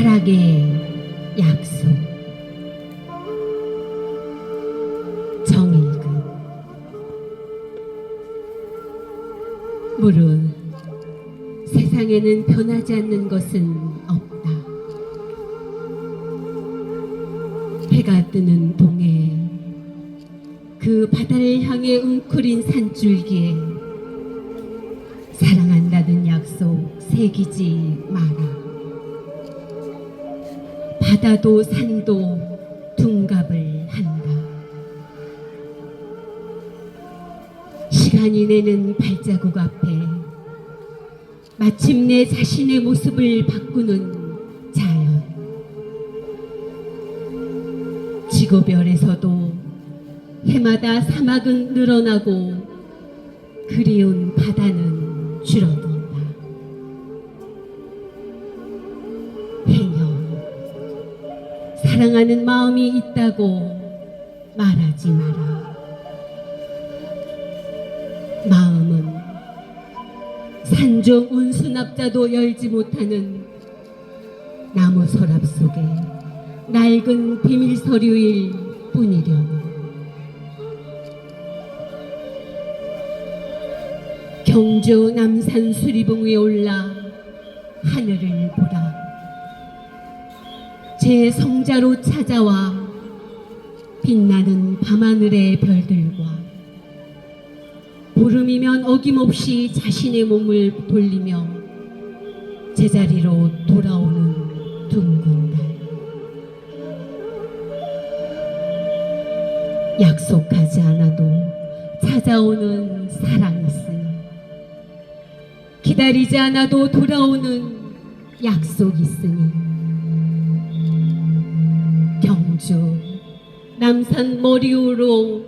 사랑의 약속. 정일근. 물론 세상에는 변하지 않는 것은 없다. 해가 뜨는 동해 그 바다를 향해 웅크린 산줄기에 사랑한다는 약속 새기지 마라. 바다도 산도 둔갑을 한다. 시간이 내는 발자국 앞에 마침내 자신의 모습을 바꾸는 자연. 지구별에서도 해마다 사막은 늘어나고 그리운 바다는 줄어든 사랑하는 마음이 있다고 말하지 마라. 마음은 산중 운수납자도 열지 못하는 나무 서랍 속에 낡은 비밀 서류일 뿐이려니. 경주 남산 수리봉 위에 올라 하늘을 보라. 제 성자로 찾아와 빛나는 밤하늘의 별들과 보름이면 어김없이 자신의 몸을 돌리며 제자리로 돌아오는 둥근 달. 약속하지 않아도 찾아오는 사랑이 있으니 기다리지 않아도 돌아오는 약속이 있으니 경주 남산 머리 위로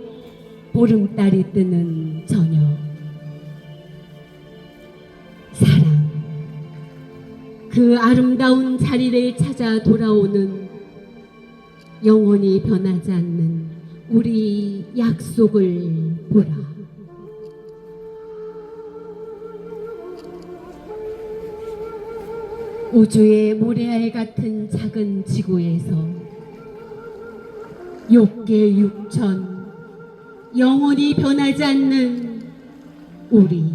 보름달이 뜨는 저녁. 사랑. 그 아름다운 자리를 찾아 돌아오는 영원히 변하지 않는 우리 약속을 보라. 우주의 모래알 같은 작은 지구에서 욕계 육천 영원히 변하지 않는 우리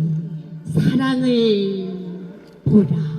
사랑을 보라.